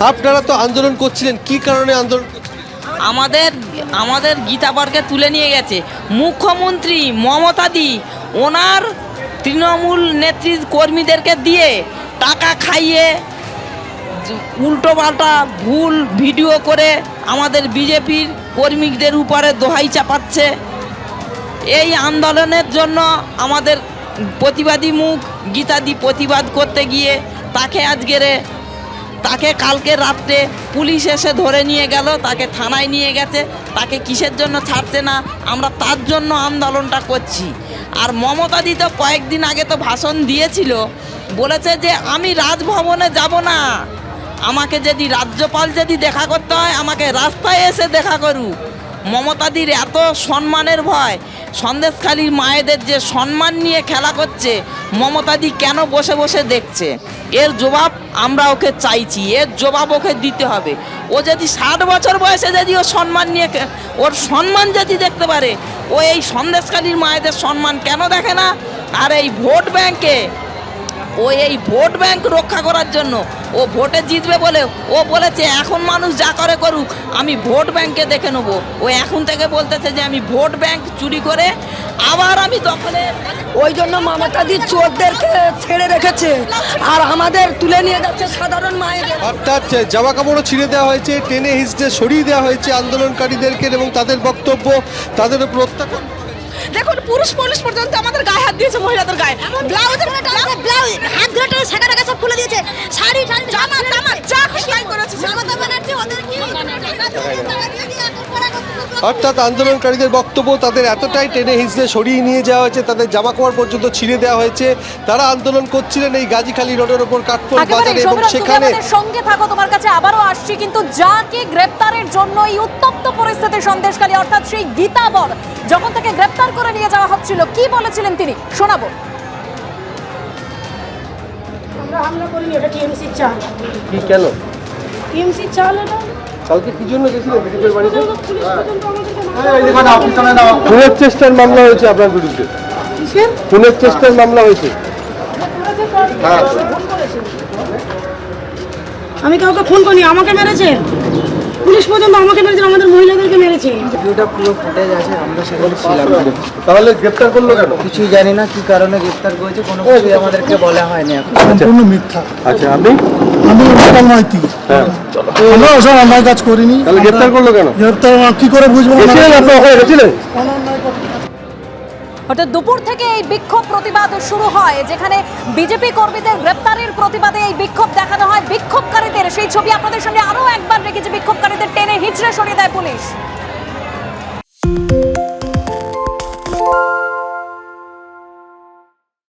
আপনারা তো আন্দোলন করছিলেন, কি কারণে আন্দোলন? আমাদের আমাদের গীতাবরকে তুলে নিয়ে গেছে মুখ্যমন্ত্রী মমতাদি ওনার তৃণমূল নেত্রী কর্মীদেরকে দিয়ে টাকা খাইয়ে উল্টো পাল্টা ভুল ভিডিও করে আমাদের বিজেপির কর্মীদের উপরে দোহাই চাপাচ্ছে এই আন্দোলনের জন্য আমাদের প্রতিবাদী মুখ গীতাদি প্রতিবাদ করতে গিয়ে তাকে আজকেরে তাকে কালকে রাত্রে পুলিশ এসে ধরে নিয়ে গেল, তাকে থানায় নিয়ে গেছে, তাকে কিসের জন্য ছাড়ছে না, আমরা তার জন্য আন্দোলনটা করছি। আর মমতাদি তো কয়েকদিন আগে তো ভাষণ দিয়েছিল, বলেছে যে আমি রাজভবনে যাব না। আমাকে যদি রাজ্যপাল যদি দেখা করতে হয়, আমাকে রাস্তায় এসে দেখা করুক। মমতাদির এত সম্মানের ভয় সন্দেশখালীর মায়েদের যে সম্মান নিয়ে খেলা করছে, মমতাদি কেন বসে বসে দেখছে? এর জবাব আমরা ওকে চাইছি, এর জবাব ওকে দিতে হবে। ও যদি ষাট বছর বয়সে যদি ও সম্মান নিয়ে ওর সম্মান যদি দেখতে পারে, ও এই সন্দেশখালীর মায়েদের সম্মান কেন দেখে না? আর এই ভোট ব্যাংকে ও এই ভোট ব্যাংক রক্ষা করার জন্য। ও ভোটে জিতবে বলে ও বলেছে এখন মানুষ যা করে করুক আমি ভোট ব্যাংকে দেখে নেব। ও এখন থেকে বলতেছে যে আমি ভোট ব্যাংক চুরি করে আবার আমি দখলে ওই জন্য মমতাদি চোরদেরকে ছেড়ে রেখেছে। আর আমাদের তুলে নিয়ে যাচ্ছে সাধারণ মায়েদের। অর্থাৎ জামা কাপড়ও ছিঁড়ে দেওয়া হয়েছে টেনে হিসড়ে সরিয়ে দেওয়া হয়েছে আন্দোলনকারীদেরকে এবং তাদের বক্তব্য তাদের অত্যাচার দেখুন পুরুষ পুলিশ পর্যন্ত আমাদের গায়ে হাত দিয়েছে মহিলাদের গায়ে। ব্লাউজের ব্লাউজ হাত ধরে টেনে শাখা টাকা সব খুলে দিয়েছে শাড়ি টাড়ি জামা টামা যা খুশি তাই করেছে মমতা ব্যানার্জি ওদের কি অর্থাৎ আন্দোলনকারীদের বক্তব্য তাদের এতটাই টেনে হিসড়ে সরিয়ে নিয়ে যাওয়া হয়েছে তাদের জামা কাপড় পর্যন্ত ছিঁড়ে দেওয়া হয়েছে। তারা আন্দোলন করছিলেন এই গাজীখালী রোডের ওপর কাঠপোল বাজারে এবং সেখানে সঙ্গে থাকো তোমার কাছে আবারও আসছি কিন্তু যাকে গ্রেপ্তারের জন্য এই উত্তপ্ত পরিস্থিতি সন্দেশকালী অর্থাৎ সেই গীতাবর যখন তাকে গ্রেপ্তার করে নিয়ে যাওয়া হচ্ছিল কি বলেছিলেন তিনি? শোনাবো। আমরা হামলা করিনি এটা টিএমসি চাল। কি কেন? টিএমসি চাল এটা? কালকে কি জন্য গেছিলেন বিজেপির বাড়িতে খুনের চেষ্টার মামলা হয়েছে আপনার বিরুদ্ধে। খুনের চেষ্টার মামলা হয়েছে। হ্যাঁ। আমি কাউকে ফোন করি আমাকে মেরেছে? পুলিশ পর্যন্ত আমাকে মেরেছে আমাদের মহিলাদেরকে মেরেছে। ভিডিওটা পুরো ফুটেজ আছে আমরা সেখানে ছিলাম। তাহলে গ্রেপ্তার করল কেন? কিছুই জানি না কি কারণে গ্রেফতার করেছে কোনো কিছুই আমাদেরকে বলা হয়নি এখন। সম্পূর্ণ মিথ্যা। আচ্ছা আপনি? আমি গোপাল মাইতি হ্যাঁ। আমরা ওসব অন্যায় কাজ করিনি। তাহলে গ্রেপ্তার করল কেন? গ্রেপ্তার কি করে বুঝব আপনি ওখানে? গেছিলেন? অর্থাৎ দুপুর থেকে এই বিক্ষোভ প্রতিবাদ শুরু হয় যেখানে বিজেপি কর্মীদের গ্রেপ্তারের প্রতিবাদে এই বিক্ষোভ দেখানো হয়। ছবি আপনাদের সামনে আরও একবার রেখেছে বিক্ষোভকারীদের টেনে হিচড়ে সরিয়ে দেয় পুলিশ।